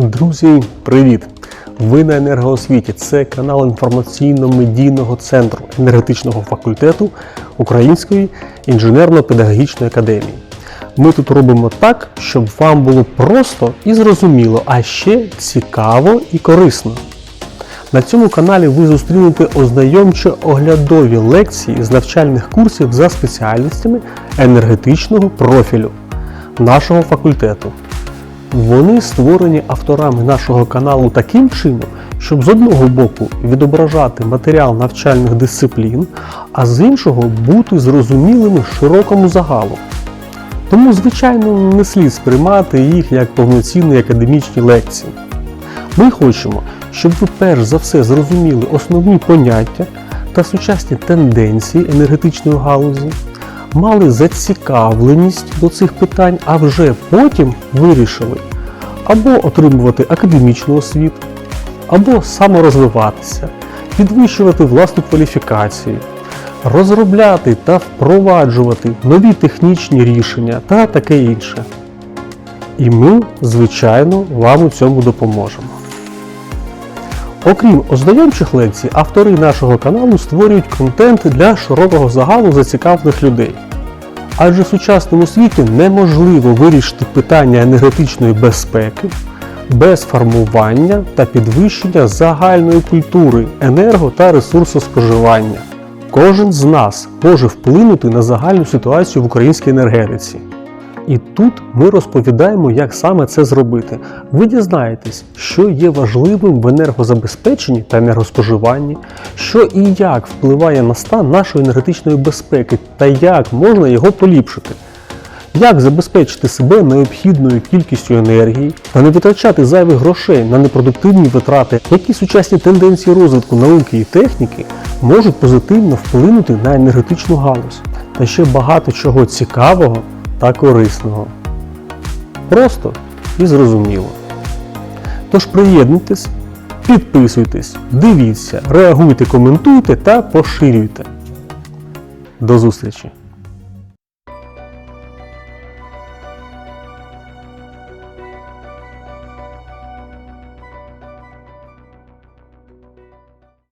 Друзі, привіт! Ви на енергоосвіті. Це канал інформаційно-медійного центру енергетичного факультету Української інженерно-педагогічної академії. Ми тут робимо так, щоб вам було просто і зрозуміло, а ще цікаво і корисно. На цьому каналі ви зустрінете ознайомчо-оглядові лекції з навчальних курсів за спеціальностями енергетичного профілю нашого факультету. Вони створені авторами нашого каналу таким чином, щоб з одного боку відображати матеріал навчальних дисциплін, а з іншого бути зрозумілими широкому загалу. Тому, звичайно, не слід сприймати їх як повноцінні академічні лекції. Ми хочемо, щоб ви перш за все зрозуміли основні поняття та сучасні тенденції енергетичної галузі, мали зацікавленість до цих питань, а вже потім вирішили або отримувати академічну освіту, або саморозвиватися, підвищувати власну кваліфікацію, розробляти та впроваджувати нові технічні рішення та таке інше. І ми, звичайно, вам у цьому допоможемо. Окрім ознайомчих лекцій, автори нашого каналу створюють контент для широкого загалу зацікавлених людей. Адже в сучасному світі неможливо вирішити питання енергетичної безпеки без формування та підвищення загальної культури енерго та ресурсоспоживання. Кожен з нас може вплинути на загальну ситуацію в українській енергетиці. І тут ми розповідаємо, як саме це зробити. Ви дізнаєтесь, що є важливим в енергозабезпеченні та енергоспоживанні, що і як впливає на стан нашої енергетичної безпеки та як можна його поліпшити. Як забезпечити себе необхідною кількістю енергії та не витрачати зайвих грошей на непродуктивні витрати, які сучасні тенденції розвитку науки і техніки можуть позитивно вплинути на енергетичну галузь та ще багато чого цікавого та корисного. Просто і зрозуміло. Тож приєднуйтесь, підписуйтесь, дивіться, реагуйте, коментуйте та поширюйте. До зустрічі!